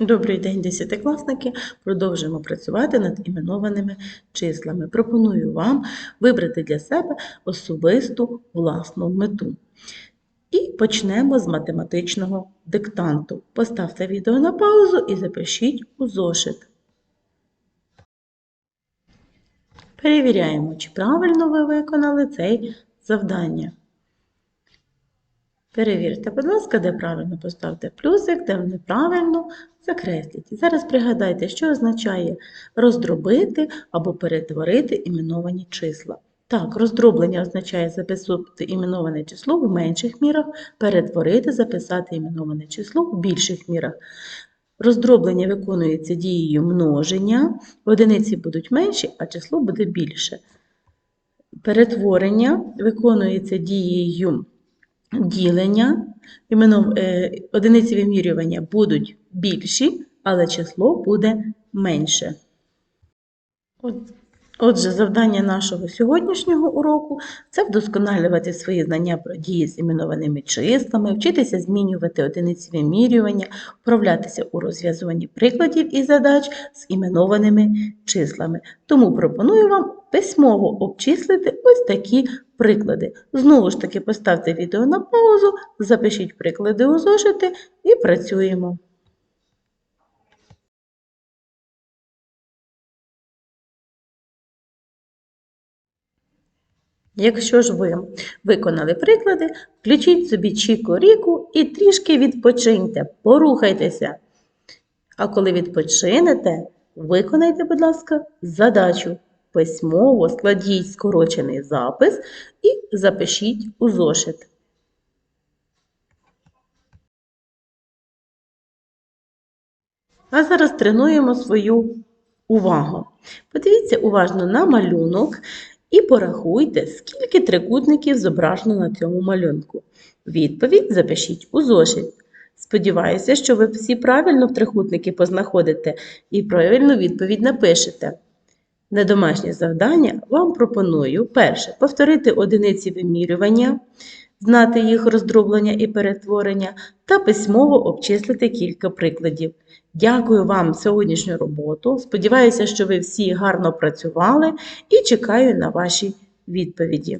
Добрий день, десятикласники! Продовжуємо працювати над іменованими числами. Пропоную вам вибрати для себе особисту власну мету. І почнемо з математичного диктанту. Поставте відео на паузу і запишіть у зошит. Перевіряємо, чи правильно ви виконали це завдання. Перевірте, будь ласка, де правильно поставте плюсик, де неправильно закресліть. І зараз пригадайте, що означає роздробити або перетворити іменовані числа. Так, роздроблення означає записати іменоване число в менших мірах, перетворити, записати іменоване число в більших мірах. Роздроблення виконується дією множення, одиниці будуть менші, а число буде більше. Перетворення виконується дією ділення, е, одиниці вимірювання будуть більші, але число буде менше. От, Отже, завдання нашого сьогоднішнього уроку це вдосконалювати свої знання про дії з іменованими числами, вчитися змінювати одиниці вимірювання, вправлятися у розв'язуванні прикладів і задач з іменованими числами. Тому пропоную вам письмово обчислити ось такі приклади. Знову ж таки, поставте відео на паузу, запишіть приклади у зошити і працюємо. Якщо ж ви виконали приклади, включіть собі чіку ріку і трішки відпочиньте, порухайтеся. А коли відпочинете, виконайте, будь ласка, задачу. Письмово складіть скорочений запис і запишіть у зошит. А зараз тренуємо свою увагу. Подивіться уважно на малюнок і порахуйте, скільки трикутників зображено на цьому малюнку. Відповідь запишіть у зошит. Сподіваюся, що ви всі правильно в трикутники познаходите і правильну відповідь напишете. На домашнє завдання вам пропоную перше повторити одиниці вимірювання, знати їх роздроблення і перетворення та письмово обчислити кілька прикладів. Дякую вам за сьогоднішню роботу. Сподіваюся, що ви всі гарно працювали і чекаю на ваші відповіді.